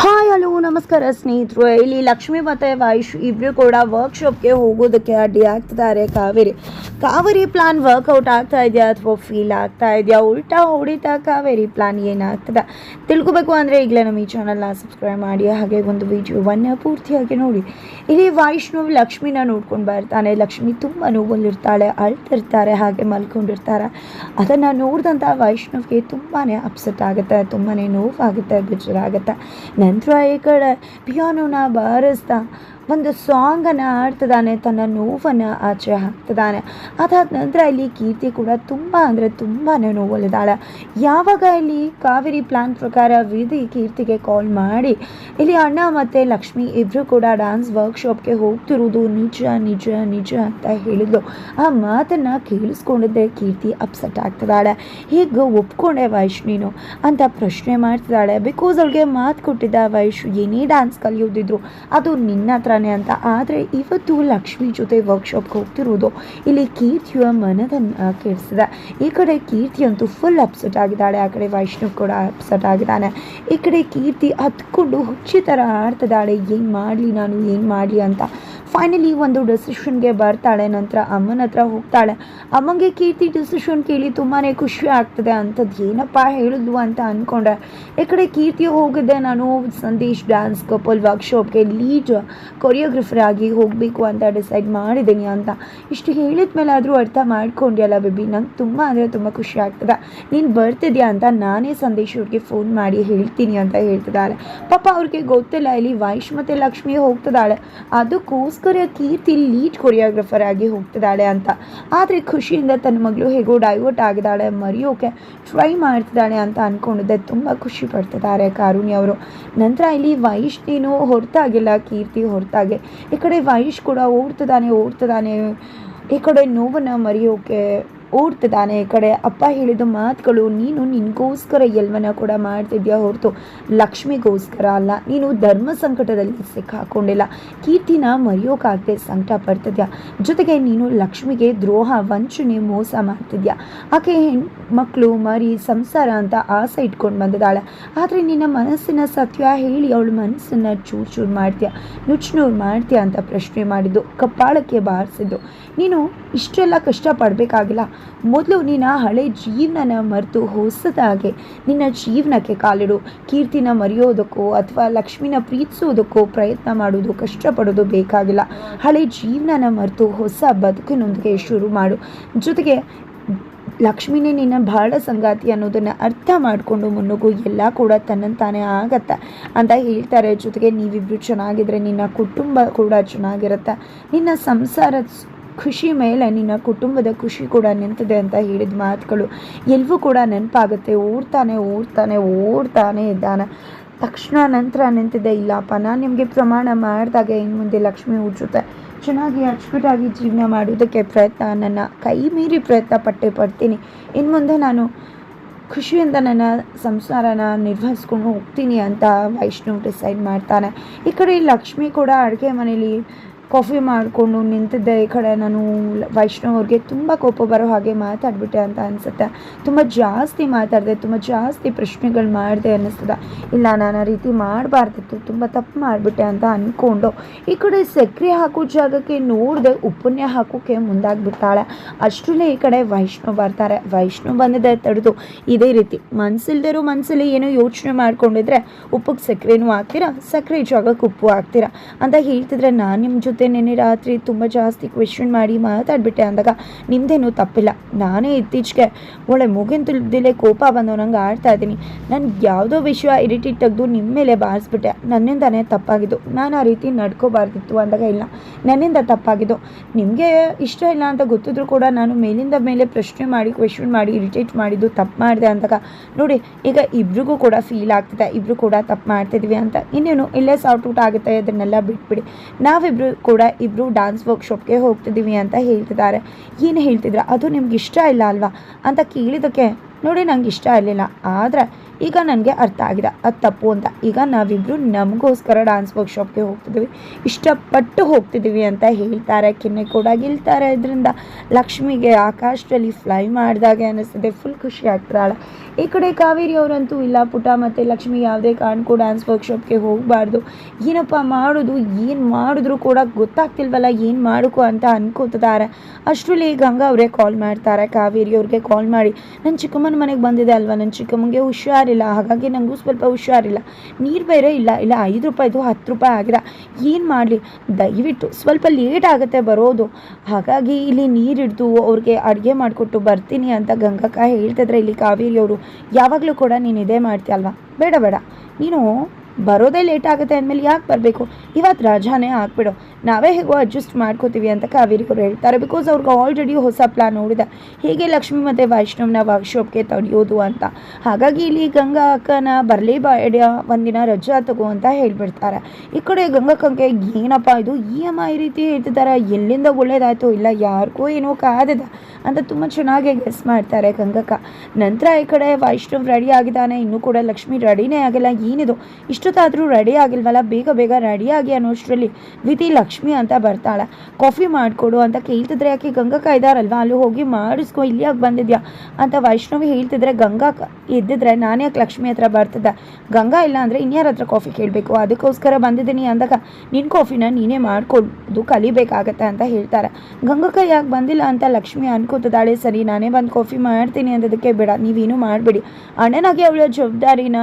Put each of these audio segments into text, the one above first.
Hi hi hello, ನಮಸ್ಕಾರ ಸ್ನೇಹಿತರು. ಇಲ್ಲಿ ಲಕ್ಷ್ಮಿ ಮತ್ತೆ ವಾಯುಷ್ ಇಬ್ಬರು ಕೂಡ ವರ್ಕ್ಶಾಪ್ಗೆ ಹೋಗೋದಕ್ಕೆ ಅಡ್ಡಿ ಆಗ್ತಿದ್ದಾರೆ. ಕಾವೇರಿ ಕಾವೇರಿ ಪ್ಲಾನ್ ವರ್ಕೌಟ್ ಆಗ್ತಾ ಇದೆಯಾ ಅಥವಾ ಫೀಲ್ ಆಗ್ತಾ ಇದೆಯಾ? ಉಲ್ಟಾ ಹೊಡಿತಾ ಕಾವೇರಿ ಪ್ಲಾನ್ ಏನಾಗ್ತದೆ? ತಿಳ್ಕೊಬೇಕು ಅಂದರೆ ಈಗಲೇ ನಮ್ಮ ಈ ಚಾನಲ್ನ ಸಬ್ಸ್ಕ್ರೈಬ್ ಮಾಡಿ, ಹಾಗೆ ಒಂದು ವಿಡಿಯೋವನ್ನು ಪೂರ್ತಿಯಾಗಿ ನೋಡಿ. ಇಲ್ಲಿ ವೈಷ್ಣವ್ ಲಕ್ಷ್ಮೀನ ನೋಡ್ಕೊಂಡು ಬರ್ತಾನೆ. ಲಕ್ಷ್ಮಿ ತುಂಬ ನೋವಲ್ಲಿರ್ತಾಳೆ, ಅಳ್ತಿರ್ತಾರೆ, ಹಾಗೆ ಮಲ್ಕೊಂಡಿರ್ತಾರೆ. ಅದನ್ನು ನೋಡಿದಂಥ ವೈಷ್ಣವ್ಗೆ ತುಂಬಾ ಅಪ್ಸೆಟ್ ಆಗುತ್ತೆ ತುಂಬಾ ನೋವಾಗುತ್ತೆ, ಬೇಜಾರಾಗುತ್ತೆ. ನಂತರ ಈ ಕಡೆ ಪಿಯಾನೋನ ಬಾರಿಸ್ತಾ ಒಂದು ಸಾಂಗನ್ನು ಹಾಡ್ತಿದ್ದಾನೆ, ತನ್ನ ನೋವನ್ನು ಆಚೆ ಹಾಕ್ತಿದ್ದಾನೆ. ಅದಾದ ನಂತರ ಇಲ್ಲಿ ಕೀರ್ತಿ ಕೂಡ ತುಂಬ ಅಂದರೆ ತುಂಬಾ ನೋವಲ್ಲಿದ್ದಾಳೆ. ಯಾವಾಗ ಇಲ್ಲಿ ಕಾವೇರಿ ಪ್ಲಾನ್ ಪ್ರಕಾರ ವಿಧಿ ಕೀರ್ತಿಗೆ ಕಾಲ್ ಮಾಡಿ, ಇಲ್ಲಿ ಅಣ್ಣ ಮತ್ತು ಲಕ್ಷ್ಮಿ ಇಬ್ಬರು ಕೂಡ ಡ್ಯಾನ್ಸ್ ವರ್ಕ್ಶಾಪ್ಗೆ ಹೋಗ್ತಿರೋದು ನಿಜ ನಿಜ ನಿಜ ಅಂತ ಹೇಳಿದ್ಲು. ಆ ಮಾತನ್ನು ಕೇಳಿಸ್ಕೊಂಡಿದ್ದೆ ಕೀರ್ತಿ ಅಪ್ಸೆಟ್ ಆಗ್ತಿದ್ದಾಳೆ. ಹೀಗೆ ಒಪ್ಕೊಂಡೆ ವೈಷ್ಣಿನು ಅಂತ ಪ್ರಶ್ನೆ ಮಾಡ್ತಿದ್ದಾಳೆ. ಬಿಕಾಸ್ ಅವಳಿಗೆ ಮಾತು ಕೊಟ್ಟಿದ್ದ ವೈಶ್ ಏನೇ ಡ್ಯಾನ್ಸ್ ಕಲಿಯೋದಿದ್ರು, ಅದು ನಿನ್ನ ಹತ್ರನೇ ಅಂತ. ಆದರೆ ಇವತ್ತು ಲಕ್ಷ್ಮಿ ಜೊತೆ ವರ್ಕ್ಶಾಪ್ಗೆ ಹೋಗ್ತಿರೋದು ಇಲ್ಲಿ ಕೀರ್ತಿಯ ಮನದನ್ನು ಕೆಡಿಸಿದೆ ಈ ಕಡೆ ಕೀರ್ತಿ ಅಂತೂ ಫುಲ್ ಅಪ್ಸೆಟ್ ಆಗಿದ್ದಾಳೆ, ಆ ಕಡೆ ವೈಷ್ಣವ್ ಕೂಡ ಅಪ್ಸೆಟ್ ಆಗಿದ್ದಾನೆ. ಈ ಕಡೆ ಕೀರ್ತಿ ಹತ್ಕೊಂಡು ಹುಚ್ಚಿ ಥರ ಆಡ್ತಿದ್ದಾಳೆ, ಏನು ಮಾಡಲಿ ನಾನು, ಏನು ಮಾಡಲಿ ಅಂತ. ಫೈನಲಿ ಒಂದು ಡಿಸಿಷನ್ಗೆ ಬರ್ತಾಳೆ. ನಂತರ ಅಮ್ಮನ ಹತ್ರ ಹೋಗ್ತಾಳೆ. ಅಮ್ಮಂಗೆ ಕೀರ್ತಿ ಡಿಸಿಷನ್ ಕೇಳಿ ತುಂಬಾ ಖುಷಿ ಆಗ್ತದೆ ಅಂಥದ್ದು ಏನಪ್ಪ ಹೇಳಿದ್ವು ಅಂತ ಅಂದ್ಕೊಂಡೆ ಈ ಕಡೆ ಕೀರ್ತಿ ಹೋಗಿದ್ದೆ ನಾನು ಸಂದೇಶ್ ಡ್ಯಾನ್ಸ್ ಕಪಲ್ ವರ್ಕ್ಶಾಪ್ಗೆ ಲೀಡ್ ಕೊರಿಯೋಗ್ರಫರ್ ಆಗಿ ಹೋಗಬೇಕು ಅಂತ ಡಿಸೈಡ್ ಮಾಡಿದ್ದೀನಿ ಅಂತ. ಇಷ್ಟು ಹೇಳಿದ ಮೇಲೆ ಆದರೂ ಅರ್ಥ ಮಾಡ್ಕೊಂಡ್ಯಲ್ಲ ಬೇಬಿ ನಂಗೆ ತುಂಬ ಅಂದರೆ ತುಂಬ ಖುಷಿ ಆಗ್ತದೆ. ನೀನು ಬರ್ತಿದ್ಯಾ ಅಂತ ನಾನೇ ಸಂದೇಶ್ ಅವ್ರಿಗೆ ಫೋನ್ ಮಾಡಿ ಹೇಳ್ತೀನಿ ಅಂತ ಹೇಳ್ತಿದ್ದಾಳೆ. ಪಾಪ ಅವ್ರಿಗೆ ಗೊತ್ತಿಲ್ಲ. ಇಲ್ಲಿ ವೈಶ್ ಮತ್ತು ಲಕ್ಷ್ಮಿ ಹೋಗ್ತಿದ್ದಾಳೆ. ಅದಕ್ಕೋಸ್ಕರ ಕೀರ್ತಿ ಲೀಡ್ ಕೊರಿಯೋಗ್ರಫರ್ ಆಗಿ ಹೋಗ್ತಿದ್ದಾಳೆ ಅಂತ. ಆದರೆ ಖುಷಿಯಿಂದ ತನ್ನ ಮಗಳು ಹೇಗೋ ಡೈವರ್ಟ್ ಆಗಿದ್ದಾಳೆ, ಮರೆಯೋಕೆ ಟ್ರೈ ಮಾಡ್ತಿದ್ದಾಳೆ ಅಂತ ಅಂದ್ಕೊಂಡಿದ್ದೆ ತುಂಬ ಖುಷಿ ಪಡ್ತಿದ್ದಾರೆ ಕಾರುಣಿ ಅವರು. ನಂತರ ಇಲ್ಲಿ ವೈಶ್ ನೀನು ಹೊರತಾಗಿಲ್ಲ, ಕೀರ್ತಿ ಹೊರತಾಗೆ. ಈ ಕಡೆ ವೈಶ್ ಕೂಡ ಓಡ್ತಿದ್ದಾನೆ ಓಡ್ತಿದ್ದಾನೆ. ಈ ಕಡೆ ನೋವನ್ನು ಮರೆಯೋಕೆ ಓಡ್ತಿದ್ದಾನೆ. ಈ ಕಡೆ ಅಪ್ಪ ಹೇಳಿದ ಮಾತುಗಳು, ನೀನು ನಿನಗೋಸ್ಕರ ಎಲ್ಲವನ್ನ ಕೂಡ ಮಾಡ್ತಿದ್ಯಾ ಹೊರತು? ಲಕ್ಷ್ಮಿಗೋಸ್ಕರ ಅಲ್ಲ, ನೀನು ಧರ್ಮ ಸಂಕಟದಲ್ಲಿ ಸಿಕ್ಕಾಕೊಂಡಿಲ್ಲ. ಕೀರ್ತಿನ ಮರೆಯೋಕ್ಕಾಗದೆ ಸಂಕಟ ಪಡ್ತಿದ್ಯಾ? ಜೊತೆಗೆ ನೀನು ಲಕ್ಷ್ಮಿಗೆ ದ್ರೋಹ, ವಂಚನೆ, ಮೋಸ ಮಾಡ್ತಿದ್ಯಾ? ಆಕೆ ಹೆಣ್ಮಕ್ಳು ಮರಿ ಸಂಸಾರ ಅಂತ ಆಸೆ ಇಟ್ಕೊಂಡು ಬಂದಿದ್ದಾಳೆ. ಆದರೆ ನಿನ್ನ ಮನಸ್ಸಿನ ಸತ್ಯ ಹೇಳಿ ಅವಳು ಮನಸ್ಸನ್ನು ಚೂರು ಚೂರು ಮಾಡ್ತೀಯ? ನುಚ್ಚುನೂರು ಮಾಡ್ತೀಯ? ಅಂತ ಪ್ರಶ್ನೆ ಮಾಡಿದ್ದು ಕಪ್ಪಾಳಕ್ಕೆ ಬಾರಿಸಿದ್ದು. ನೀನು ಇಷ್ಟೆಲ್ಲ ಕಷ್ಟಪಡಬೇಕಾಗಿಲ್ಲ. ಮೊದಲು ನಿನ್ನ ಹಳೆ ಜೀವನನ ಮರೆತು ಹೊಸದಾಗೆ ನಿನ್ನ ಜೀವನಕ್ಕೆ ಕಾಲಿಡು. ಕೀರ್ತಿನ ಮರೆಯೋದಕ್ಕೋ ಅಥವಾ ಲಕ್ಷ್ಮಿನ ಪ್ರೀತಿಸೋದಕ್ಕೋ ಪ್ರಯತ್ನ ಮಾಡೋದು ಕಷ್ಟಪಡೋದು ಬೇಕಾಗಿಲ್ಲ. ಹಳೆ ಜೀವನನ ಮರೆತು ಹೊಸ ಬದುಕಿನೊಂದಿಗೆ ಶುರು ಮಾಡು. ಜೊತೆಗೆ ಲಕ್ಷ್ಮಿನೇ ನಿನ್ನ ಬಹಳ ಸಂಗಾತಿ ಅನ್ನೋದನ್ನು ಅರ್ಥ ಮಾಡಿಕೊಂಡು ಮುನ್ನುಗ್ಗು ಎಲ್ಲ ಕೂಡ ತನ್ನಂತಾನೇ ಆಗತ್ತೆ ಅಂತ ಹೇಳ್ತಾರೆ. ಜೊತೆಗೆ ನೀವಿಬ್ಬರು ಚೆನ್ನಾಗಿದ್ರೆ ನಿನ್ನ ಕುಟುಂಬ ಕೂಡ ಚೆನ್ನಾಗಿರುತ್ತೆ. ನಿನ್ನ ಸಂಸಾರ ಖುಷಿ ಮೇಲೆ ನಿನ್ನ ಕುಟುಂಬದ ಖುಷಿ ಕೂಡ ನಿಂತಿದೆ ಅಂತ ಹೇಳಿದ ಮಾತುಗಳು ಎಲ್ಲವೂ ಕೂಡ ನೆನಪಾಗುತ್ತೆ. ಓಡ್ತಾನೆ ಓಡ್ತಾನೆ ಓಡ್ತಾನೆ ಇದ್ದಾನೆ. ತಕ್ಷಣ ನಂತರ ನಿಂತಿದೆ, ಇಲ್ಲಪ್ಪ, ನಾನು ನಿಮಗೆ ಪ್ರಮಾಣ ಮಾಡಿದಾಗ ಇನ್ನು ಮುಂದೆ ಲಕ್ಷ್ಮಿ ಉಜ್ಜುತ್ತೆ. ಚೆನ್ನಾಗಿ ಅಚ್ಚುಕಟ್ಟಾಗಿ ಜೀವನ ಮಾಡೋದಕ್ಕೆ ಪ್ರಯತ್ನ, ನನ್ನ ಕೈ ಮೀರಿ ಪ್ರಯತ್ನ ಪಟ್ಟೆ ಪಡ್ತೀನಿ. ಇನ್ನು ಮುಂದೆ ನಾನು ಖುಷಿಯಿಂದ ನನ್ನ ಸಂಸಾರನ ನಿರ್ವಹಿಸ್ಕೊಂಡು ಹೋಗ್ತೀನಿ ಅಂತ ವೈಷ್ಣವ್ ಡಿಸೈಡ್ ಮಾಡ್ತಾನೆ. ಈ ಕಡೆ ಲಕ್ಷ್ಮಿ ಕೂಡ ಅಡುಗೆ ಮನೇಲಿ ಕಾಫಿ ಮಾಡಿಕೊಂಡು ನಿಂತಿದ್ದೆ ಈ ಕಡೆ. ನಾನು ವೈಷ್ಣವ್ ಅವ್ರಿಗೆ ತುಂಬ ಕೋಪ ಬರೋ ಹಾಗೆ ಮಾತಾಡ್ಬಿಟ್ಟೆ ಅಂತ ಅನಿಸುತ್ತೆ. ತುಂಬ ಜಾಸ್ತಿ ಮಾತಾಡಿದೆ, ತುಂಬ ಜಾಸ್ತಿ ಪ್ರಶ್ನೆಗಳು ಮಾಡಿದೆ ಅನ್ನಿಸ್ತದೆ. ಇಲ್ಲ, ನಾನು ಆ ರೀತಿ ಮಾಡಬಾರ್ದಿತ್ತು, ತುಂಬ ತಪ್ಪು ಮಾಡಿಬಿಟ್ಟೆ ಅಂತ ಅಂದ್ಕೊಂಡು ಈ ಕಡೆ ಸಕ್ಕರೆ ಹಾಕೋ ಜಾಗಕ್ಕೆ ನೋಡದೆ ಉಪ್ಪನ್ನೇ ಹಾಕೋಕ್ಕೆ ಮುಂದಾಗ್ಬಿಡ್ತಾಳೆ. ಅಷ್ಟರಲ್ಲೇ ಈ ಕಡೆ ವೈಷ್ಣವ್ ಬರ್ತಾರೆ. ವೈಷ್ಣವ್ ಬಂದಿದೆ ತಡೆದು. ಇದೇ ರೀತಿ ಮನಸ್ಸಿಲ್ದಿರೋ ಮನಸ್ಸಲ್ಲಿ ಏನೋ ಯೋಚನೆ ಮಾಡ್ಕೊಂಡಿದ್ರೆ ಉಪ್ಪಿಗೆ ಸಕ್ಕರೆನೂ ಹಾಕ್ತೀರಾ ಸಕ್ಕರೆ ಜಾಗಕ್ಕೆ ಉಪ್ಪು ಹಾಕ್ತೀರಾ ಅಂತ ಹೇಳ್ತಿದ್ರೆ ನಾನು ನಿಮ್ಮ ಜೊತೆ ನೆನ್ನೆ ರಾತ್ರಿ ತುಂಬ ಜಾಸ್ತಿ ಕ್ವೆಶನ್ ಮಾಡಿ ಮಾತಾಡಿಬಿಟ್ಟೆ ಅಂದಾಗ ನಿಮ್ಮದೇನೂ ತಪ್ಪಿಲ್ಲ. ನಾನೇ ಇತ್ತೀಚೆಗೆ ಒಳ್ಳೆ ಮುಗಿನ ತುಳಿದಿಲ್ಲೇ ಕೋಪ ಬಂದು ನಂಗೆ ಆಡ್ತಾ ಇದ್ದೀನಿ. ನಾನು ಯಾವುದೋ ವಿಷಯ ಇರಿಟೇಟ್ ತೆಗೆದು ನಿಮ್ಮ ಮೇಲೆ ಬಾರಿಸ್ಬಿಟ್ಟೆ. ನನ್ನಿಂದನೇ ತಪ್ಪಾಗಿದ್ದು. ನಾನು ಆ ರೀತಿ ನಡ್ಕೋಬಾರ್ದಿತ್ತು ಅಂದಾಗ ಇಲ್ಲ. ನನ್ನಿಂದ ತಪ್ಪಾಗಿದ್ದು. ನಿಮಗೆ ಇಷ್ಟ ಇಲ್ಲ ಅಂತ ಗೊತ್ತಿದ್ರು ಕೂಡ ನಾನು ಮೇಲಿಂದ ಮೇಲೆ ಪ್ರಶ್ನೆ ಮಾಡಿ ಕ್ವೆಶನ್ ಮಾಡಿ ಇರಿಟೇಟ್ ಮಾಡಿದ್ದು ತಪ್ಪು ಮಾಡಿದೆ ಅಂದಾಗ ನೋಡಿ, ಈಗ ಇಬ್ರಿಗೂ ಕೂಡ ಫೀಲ್ ಆಗ್ತಿದೆ. ಇಬ್ರು ಕೂಡ ತಪ್ಪು ಮಾಡ್ತಿದ್ವಿ ಅಂತ. ಇನ್ನೇನು ಇಲ್ಲೇ ಸಾಫ್ಟ್ ಔಟ್ ಆಗುತ್ತೆ. ಅದನ್ನೆಲ್ಲ ಬಿಟ್ಬಿಡಿ. ನಾವಿಬ್ರು ಕೂಡ ಇಬ್ಬರು ಡ್ಯಾನ್ಸ್ ವರ್ಕ್ಶಾಪ್ಗೆ ಹೋಗ್ತಿದ್ದೀವಿ ಅಂತ ಹೇಳ್ತಿದ್ದಾರೆ. ಏನು ಹೇಳ್ತಿದ್ರು? ಅದು ನಿಮ್ಗೆ ಇಷ್ಟ ಇಲ್ಲ ಅಲ್ವಾ? ಅಂತ ಕೇಳಿದ್ದಕ್ಕೆ ನೋಡಿ ನಂಗೆ ಇಷ್ಟ ಇರಲಿಲ್ಲ. ಆದರೆ ಈಗ ನನಗೆ ಅರ್ಥ ಆಗಿದೆ. ಅದು ತಪ್ಪು ಅಂತ. ಈಗ ನಾವಿಬ್ಬರು ನಮಗೋಸ್ಕರ ಡ್ಯಾನ್ಸ್ ವರ್ಕ್ಶಾಪ್ಗೆ ಹೋಗ್ತಿದ್ದೀವಿ ಇಷ್ಟಪಟ್ಟು ಹೋಗ್ತಿದ್ದೀವಿ ಅಂತ ಹೇಳ್ತಾರೆ. ಕೆನ್ನೆ ಕೂಡ ಗೆಲ್ತಾರೆ. ಇದರಿಂದ ಲಕ್ಷ್ಮಿಗೆ ಆಕಾಶದಲ್ಲಿ ಫ್ಲೈ ಮಾಡಿದಾಗೆ ಅನ್ನಿಸ್ತದೆ ಫುಲ್ ಖುಷಿ ಆಗ್ತಾಳೆ ಈ ಕಡೆ ಕಾವೇರಿ ಅವರಂತೂ ಇಲ್ಲ ಪುಟ. ಮತ್ತು ಲಕ್ಷ್ಮಿ ಯಾವುದೇ ಕಾರಣಕ್ಕೂ ಡ್ಯಾನ್ಸ್ ವರ್ಕ್ಶಾಪ್ಗೆ ಹೋಗಬಾರ್ದು. ಏನಪ್ಪ ಮಾಡೋದು? ಏನು ಮಾಡಿದ್ರು ಕೂಡ ಗೊತ್ತಾಗ್ತಿಲ್ವಲ್ಲ? ಏನು ಮಾಡೋಕು ಅಂತ ಅನ್ಕೋತಿದ್ದಾರೆ ಅಷ್ಟರಲ್ಲಿ ಗಂಗಾ ಅವರೇ ಕಾಲ್ ಮಾಡ್ತಾರೆ. ಕಾವೇರಿ ಅವ್ರಿಗೆ ಕಾಲ್ ಮಾಡಿ ನನ್ನ ಚಿಕ್ಕಮ್ಮನ ಮನೆಗೆ ಬಂದಿದೆ ಅಲ್ವಾ? ನನ್ನ ಚಿಕ್ಕಮ್ಮಂಗೆ ಹುಷಾರಿಲ್ಲ. ಹಾಗಾಗಿ ನನಗೂ ಸ್ವಲ್ಪ ಹುಷಾರಿಲ್ಲ. ನೀರು ಬೇರೆ ಇಲ್ಲ. ಇಲ್ಲ, ಐದು ರೂಪಾಯಿದು ಹತ್ತು ರೂಪಾಯಿ ಆಗಿದೆ ಏನು ಮಾಡಲಿ? ದಯವಿಟ್ಟು ಸ್ವಲ್ಪ ಲೇಟ್ ಆಗುತ್ತೆ ಬರೋದು. ಹಾಗಾಗಿ ಇಲ್ಲಿ ನೀರು ಹಿಡಿದು ಅವ್ರಿಗೆ ಅಡುಗೆ ಮಾಡಿಕೊಟ್ಟು ಬರ್ತೀನಿ ಅಂತ ಗಂಗಕ್ಕ ಹೇಳ್ತಿದ್ರೆ ಇಲ್ಲಿ ಕಾವೇರಿ ಅವರು ಯಾವಾಗಲೂ ಕೂಡ ನೀನು ಇದೇ ಮಾಡ್ತೀಯಲ್ವಾ? ಬೇಡ ಬೇಡ. ನೀನು ಬರೋದೇ ಲೇಟ್ ಆಗುತ್ತೆ ಅಂದಮೇಲೆ ಯಾಕೆ ಬರಬೇಕು? ಇವತ್ತು ರಜಾನೇ ಹಾಕ್ಬಿಡು ನಾವೇ ಹೇಗೋ ಅಡ್ಜಸ್ಟ್ ಮಾಡ್ಕೋತೀವಿ ಅಂತ ಕಾವೇರಿ ಅವರು ಹೇಳ್ತಾರೆ ಬಿಕಾಸ್ ಅವ್ರಿಗೆ ಆಲ್ರೆಡಿ ಹೊಸ ಪ್ಲಾನ್ ನೋಡಿದೆ. ಹೇಗೆ ಲಕ್ಷ್ಮಿ ಮತ್ತು ವೈಷ್ಣವ್ನ ವರ್ಕ್ಶಾಪ್ಗೆ ತಡೆಯೋದು ಅಂತ. ಹಾಗಾಗಿ ಇಲ್ಲಿ ಗಂಗಾ ಅಕ್ಕನ ಬರಲೇಬೇಡ ಒಂದಿನ ರಜಾ ತಗೋ ಅಂತ ಹೇಳಿಬಿಡ್ತಾರೆ. ಈ ಕಡೆ ಗಂಗಾಕ್ಕಂಗೆ ಏನಪ್ಪ ಇದು? ಇ ಎಂ ಐ ರೀತಿ ಹೇಳ್ತಿದ್ದಾರೆ ಎಲ್ಲಿಂದ ಒಳ್ಳೇದಾಯಿತು ಇಲ್ಲ, ಯಾರಿಗೂ ಏನೋ ಕಾದದ ಅಂತ ತುಂಬ ಚೆನ್ನಾಗಿ ಗೆಸ್ ಮಾಡ್ತಾರೆ ಗಂಗಕ್ಕ ನಂತರ ಈ ಕಡೆ ವೈಷ್ಣವ್ ರೆಡಿ ಆಗಿದ್ದಾನೆ. ಇನ್ನೂ ಕೂಡ ಲಕ್ಷ್ಮಿ ರೆಡಿನೇ ಆಗಿಲ್ಲ. ಏನಿದು? ಇಷ್ಟೊತ್ತಾದರೂ ರೆಡಿ ಆಗಿಲ್ವಲ್ಲ, ಬೇಗ ಬೇಗ ರೆಡಿ ಆಗಿ ಅನ್ನೋಷ್ಟರಲ್ಲಿ ವಿಧಿ ಲಕ್ಷ್ಮಿ ಅಂತ ಬರ್ತಾಳೆ. ಕಾಫಿ ಮಾಡಿಕೊಡು ಅಂತ ಕೇಳ್ತಿದ್ರೆ ಯಾಕೆ ಗಂಗಕ್ಕ ಇದ್ದಾರಲ್ವಾ ಅಲ್ಲಿ ಹೋಗಿ ಮಾಡಿಸ್ಕೊ, ಇಲ್ಲಿ ಯಾಕೆ ಬಂದಿದ್ಯಾ? ಅಂತ ವೈಷ್ಣವಿ ಹೇಳ್ತಿದ್ರೆ, ಗಂಗಾ ಇದ್ದಿದ್ರೆ ನಾನು ಯಾಕೆ ಲಕ್ಷ್ಮಿ ಹತ್ರ ಬರ್ತಿದ್ದೆ? ಗಂಗಾ ಇಲ್ಲ ಅಂದರೆ ಇನ್ಯಾರ ಹತ್ರ ಕಾಫಿ ಕೇಳಬೇಕು? ಅದಕ್ಕೋಸ್ಕರ ಬಂದಿದ್ದೀನಿ ಅಂದಾಗ ನಿನ್ನ ಕಾಫಿನ ನೀನೇ ಮಾಡ್ಕೊಡು, ಕಲಿಬೇಕಾಗತ್ತೆ ಅಂತ ಹೇಳ್ತಾರೆ. ಗಂಗಕ್ಕ ಯಾಕೆ ಬಂದಿಲ್ಲ ಅಂತ ಲಕ್ಷ್ಮಿ ಅನ್ಕೋತದಾಳೆ ಸರಿ, ನಾನೇ ಬಂದು ಕಾಫಿ ಮಾಡ್ತೀನಿ ಅಂದದಕ್ಕೆ ಬೇಡ, ನೀವೇನು ಮಾಡಬೇಡಿ. ಅಣ್ಣನಾಗಿ ಅವಳ ಜವಾಬ್ದಾರಿನ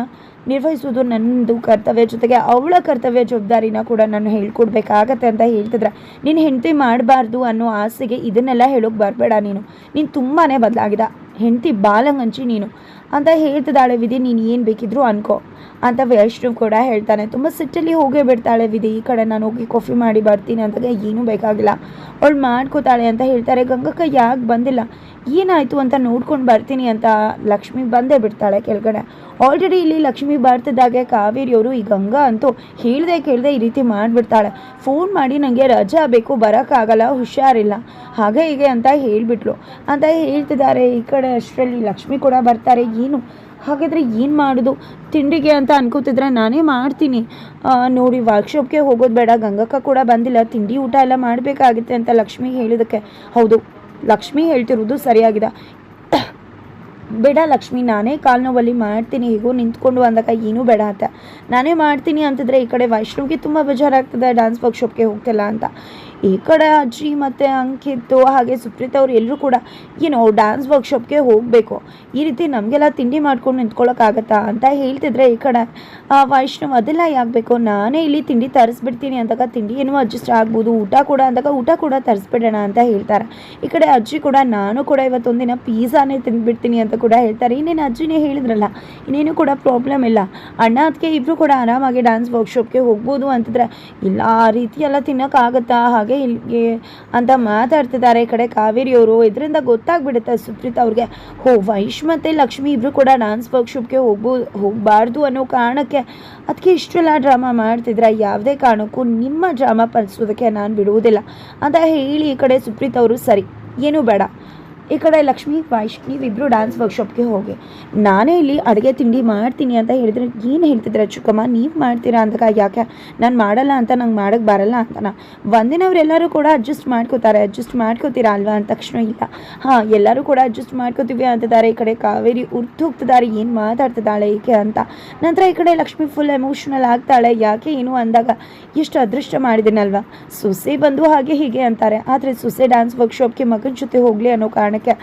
ನಿರ್ವಹಿಸುವುದು ನನ್ನದು ಕರ್ತವ್ಯ. ಜೊತೆಗೆ ಅವಳ ಕರ್ತವ್ಯ ಜವಾಬ್ದಾರಿನ ಕೂಡ ನಾನು ಹೇಳ್ಕೊಡ್ಬೇಕಾಗತ್ತೆ ಅಂತ ಹೇಳ್ತಿದ್ರೆ, ನೀನು ಹೆಂಡತಿ ಮಾಡಬಾರ್ದು ಅನ್ನೋ ಆಸೆಗೆ ಇದನ್ನೆಲ್ಲ ಹೇಳೋಕೆ ಬರಬೇಡ ನೀನು. ನೀನು ತುಂಬಾ ಬದಲಾಗಿದ ಹೆಂಡತಿ ಬಾಲಂಗಂಚಿ ನೀನು. ಅಂತ ಹೇಳ್ತಿದ್ದಾಳೆ ವಿಧಿ, ನೀನು ಏನು ಬೇಕಿದ್ರು ಅನ್ಕೋ. ಅಂತ ವೈಷ್ಣವ್ ಕೂಡ ಹೇಳ್ತಾನೆ. ತುಂಬ ಸಿಟ್ಟಲ್ಲಿ ಹೋಗೇ ಬಿಡ್ತಾಳೆ ವಿಧಿ. ಈ ಕಡೆ ನಾನು ಹೋಗಿ ಕಾಫಿ ಮಾಡಿ ಬರ್ತೀನಿ ಅಂದಾಗ ಏನೂ ಬೇಕಾಗಿಲ್ಲ. ಅವಳು ಮಾಡ್ಕೋತಾಳೆ ಅಂತ ಹೇಳ್ತಾರೆ. ಗಂಗಕ್ಕ ಯಾಕೆ ಬಂದಿಲ್ಲ? ಏನಾಯಿತು ಅಂತ ನೋಡ್ಕೊಂಡು ಬರ್ತೀನಿ ಅಂತ ಲಕ್ಷ್ಮಿ ಬಂದೇ ಬಿಡ್ತಾಳೆ ಕೆಳಗಡೆ. ಆಲ್ರೆಡಿ ಇಲ್ಲಿ ಲಕ್ಷ್ಮಿ ಬರ್ತಿದ್ದಾಗೆ. ಕಾವೇರಿಯವರು ಈ ಗಂಗಾ ಅಂತೂ ಹೇಳ್ದೆ ಕೇಳ್ದೆ ಈ ರೀತಿ ಮಾಡಿಬಿಡ್ತಾಳೆ. ಫೋನ್ ಮಾಡಿ ನನಗೆ ರಜಾ ಬೇಕು ಬರೋಕ್ಕಾಗಲ್ಲ ಹುಷಾರಿಲ್ಲ. ಹಾಗೆ ಹೀಗೆ ಅಂತ ಹೇಳಿಬಿಟ್ಲು. ಅಂತ ಹೇಳ್ತಿದ್ದಾರೆ. ಈ ಕಡೆ ಅಷ್ಟರಲ್ಲಿ ಲಕ್ಷ್ಮಿ ಕೂಡ ಬರ್ತಾರೆ. ಏನು? ಹಾಗಾದರೆ ಏನು ಮಾಡೋದು? ತಿಂಡಿಗೆ ಅಂತ ಅನ್ಕೋತಿದ್ರೆ ನಾನೇ ಮಾಡ್ತೀನಿ. ನೋಡಿ ವರ್ಕ್ಶಾಪ್ಗೆ ಹೋಗೋದು ಬೇಡ, ಗಂಗಕ್ಕ ಕೂಡ ಬಂದಿಲ್ಲ, ತಿಂಡಿ ಊಟ ಎಲ್ಲ ಮಾಡಬೇಕಾಗುತ್ತೆ ಅಂತ ಲಕ್ಷ್ಮಿ ಹೇಳಿದಕ್ಕೆ. ಹೌದು, ಲಕ್ಷ್ಮಿ ಹೇಳ್ತಿರೋದು ಸರಿಯಾಗಿದೆ. ಬೇಡ ಲಕ್ಷ್ಮಿ ನಾನೇ ಕಾಲು ನೋವಲ್ಲಿ ಮಾಡ್ತೀನಿ. ಹೀಗೂ ನಿಂತ್ಕೊಂಡು ಅಂದಾಗ ಏನೂ ಬೇಡ ಅಂತ. ನಾನೇ ಮಾಡ್ತೀನಿ ಅಂತಿದ್ರೆ ಈ ಕಡೆ ವೈಷ್ಣವ್ಗೆ ತುಂಬ ಬೇಜಾರಾಗ್ತದೆ ಡ್ಯಾನ್ಸ್ ವರ್ಕ್ಶಾಪ್ಗೆ ಹೋಗ್ತಿಲ್ಲ ಅಂತ. ಈ ಕಡೆ ಅಜ್ಜಿ ಮತ್ತು ಅಂಕಿತ್ತು ಹಾಗೆ ಸುಪ್ರೀತ್ ಅವ್ರು ಎಲ್ಲರೂ ಕೂಡ ಏನೋ ಡ್ಯಾನ್ಸ್ ವರ್ಕ್ಶಾಪ್ಗೆ ಹೋಗಬೇಕು. ಈ ರೀತಿ ನಮಗೆಲ್ಲ ತಿಂಡಿ ಮಾಡ್ಕೊಂಡು ನಿಂತ್ಕೊಳ್ಳೋಕ್ಕಾಗತ್ತಾ ಅಂತ ಹೇಳ್ತಿದ್ರೆ ಈ ಕಡೆ ಆ, ವೈಷ್ಣವ್ ಅದೆಲ್ಲ ಯಾಕಬೇಕು? ನಾನೇ ಇಲ್ಲಿ ತಿಂಡಿ ತರಿಸ್ಬಿಡ್ತೀನಿ ಅಂದಾಗ ತಿಂಡಿ ಏನೋ ಅಡ್ಜಸ್ಟ್ ಆಗ್ಬೋದು. ಊಟ ಕೂಡ ಅಂದಾಗ ಊಟ ಕೂಡ ತರಿಸ್ಬಿಡೋಣ ಅಂತ ಹೇಳ್ತಾರೆ. ಈ ಕಡೆ ಅಜ್ಜಿ ಕೂಡ ನಾನು ಕೂಡ ಇವತ್ತೊಂದಿನ ಪೀಝಾನೇ ತಿಂದ್ಬಿಡ್ತೀನಿ ಅಂತ ಕೂಡ ಹೇಳ್ತಾರೆ. ಇನ್ನೇನು ಅಜ್ಜಿನೇ ಹೇಳಿದ್ರಲ್ಲ, ಇನ್ನೇನು ಕೂಡ ಪ್ರಾಬ್ಲಮ್ ಇಲ್ಲ. ಅಣ್ಣ ಅದಕ್ಕೆ ಇಬ್ಬರು ಕೂಡ ಆರಾಮಾಗಿ ಡ್ಯಾನ್ಸ್ ವರ್ಕ್ಶಾಪ್ಗೆ ಹೋಗ್ಬೋದು ಅಂತಿದ್ರೆ ಇಲ್ಲ, ಆ ರೀತಿ ಎಲ್ಲ ತಿನ್ನೋಕ್ಕಾಗತ್ತಾ ಹಾಗೆ ಇಲ್ಲಿಗೆ ಅಂತ ಮಾತಾಡ್ತಿದ್ದಾರೆ ಈ ಕಡೆ ಕಾವೇರಿಯವರು ಇದರಿಂದ ಗೊತ್ತಾಗ್ಬಿಡುತ್ತೆ ಸುಪ್ರೀತ್ ಅವ್ರಿಗೆ. ಹೋ, ವೈಶ್ ಮತ್ತು ಲಕ್ಷ್ಮಿ ಇಬ್ಬರು ಕೂಡ ಡ್ಯಾನ್ಸ್ ವರ್ಕ್ಶಾಪ್ಗೆ ಹೋಗ್ಬೋ, ಹೋಗಬಾರ್ದು ಅನ್ನೋ ಕಾರಣಕ್ಕೆ ಅದಕ್ಕೆ ಇಷ್ಟೆಲ್ಲ ಡ್ರಾಮಾ ಮಾಡ್ತಿದ್ರೆ? ಯಾವುದೇ ಕಾರಣಕ್ಕೂ ನಿಮ್ಮ ಡ್ರಾಮಾ ಪಡಿಸೋದಕ್ಕೆ ನಾನು ಬಿಡುವುದಿಲ್ಲ. ಅಂತ ಹೇಳಿ ಈ ಕಡೆ ಸುಪ್ರೀತ್ ಅವರು, ಸರಿ, ಏನೂ ಬೇಡ. ಈ ಕಡೆ ಲಕ್ಷ್ಮಿ ವಾಯ್ಶ್ ನೀವಿಬ್ಬರು ಡ್ಯಾನ್ಸ್ ವರ್ಕ್ಶಾಪ್ಗೆ ಹೋಗಿ. ನಾನೇ ಇಲ್ಲಿ ಅಡುಗೆ ತಿಂಡಿ ಮಾಡ್ತೀನಿ ಅಂತ ಹೇಳಿದ್ರೆ ಏನು ಹೇಳ್ತಿದ್ರೆ ಅಚ್ಚುಕಮ್ಮ ನೀವು ಮಾಡ್ತೀರಾ ಅಂದಾಗ ಯಾಕೆ? ನಾನು ಮಾಡಲ್ಲ ಅಂತ, ನಂಗೆ ಮಾಡೋಕ್ಕೆ ಬರಲ್ಲ ಅಂತನ? ಒಂದಿನವರೆಲ್ಲರೂ ಕೂಡ ಅಡ್ಜಸ್ಟ್ ಮಾಡ್ಕೋತಾರೆ. ಅಡ್ಜಸ್ಟ್ ಮಾಡ್ಕೋತೀರಾ ಅಲ್ವಾ ಅಂತ ತಕ್ಷಣ ಇಲ್ಲ. ಹಾಂ, ಎಲ್ಲರೂ ಕೂಡ ಅಡ್ಜಸ್ಟ್ ಮಾಡ್ಕೋತೀವಿ ಅಂತಿದ್ದಾರೆ. ಈ ಕಡೆ ಕಾವೇರಿ ಉರ್ತು ಹೋಗ್ತಿದ್ದಾರೆ. ಏನು ಮಾತಾಡ್ತಿದ್ದಾಳೆ ಈಕೆ ಅಂತ. ನಂತರ ಈ ಕಡೆ ಲಕ್ಷ್ಮಿ ಫುಲ್ ಎಮೋಷ್ನಲ್ ಆಗ್ತಾಳೆ. ಯಾಕೆ ಏನು ಅಂದಾಗ ಎಷ್ಟು ಅದೃಷ್ಟ ಮಾಡಿದ್ದೀನಲ್ವಾ ಸೊಸೆ ಬಂದು ಹಾಗೆ ಹೀಗೆ ಅಂತಾರೆ. ಆದರೆ ಸೊಸೆ ಡ್ಯಾನ್ಸ್ ವರ್ಕ್ಶಾಪ್ಗೆ ಮಗನ ಜೊತೆ ಹೋಗಲಿ ಅನ್ನೋ ಕಾರಣಕ್ಕೆ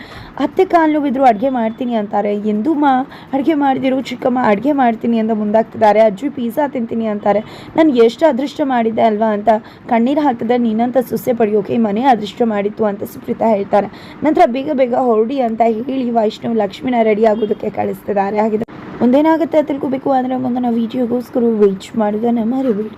ಅತ್ತೆ ಕಾಲು ಬಿದ್ದರೂ ಅಡುಗೆ ಮಾಡ್ತೀನಿ ಅಂತಾರೆ. ಎಂದು ಮಾ ಅಡುಗೆ ಮಾಡಿದಿರು. ಚಿಕ್ಕಮ್ಮ, ಅಡುಗೆ ಮಾಡ್ತೀನಿ ಅಂತ ಮುಂದಾಗ್ತಿದ್ದಾರೆ. ಅಜ್ಜಿ ಪಿಜ್ಜಾ ತಿಂತೀನಿ ಅಂತಾರೆ. ನಾನು ಎಷ್ಟು ಅದೃಷ್ಟ ಮಾಡಿದ್ದೆ ಅಲ್ವಾ ಅಂತ ಕಣ್ಣೀರು ಹಾಕಿದ್ರೆ ನೀನಂತ ಸುಸ್ಯ ಪಡೆಯೋಕೆ ಮನೆ ಅದೃಷ್ಟ ಮಾಡಿತ್ತು ಅಂತ ಸುಪ್ರೀತಾ ಹೇಳ್ತಾರೆ. ನಂತರ ಬೇಗ ಬೇಗ ಹೊರಡಿ ಅಂತ ಹೇಳಿ ವೈಷ್ಣವ್ ಲಕ್ಷ್ಮಿನ ರೆಡಿ ಆಗೋದಕ್ಕೆ ಕಳಿಸ್ತಿದ್ದಾರೆ. ಹಾಗಿದ್ರೆ ಮುಂದೇನಾಗುತ್ತೆ ತಿಳ್ಕೊಬೇಕು. ಅಂದರೆ ಮುಂದಿನ ವೀಡಿಯೋಗೋಸ್ಕರ ವೇಟ್ ಮಾಡೋದನ್ನು ಮರಿಬೇಡಿ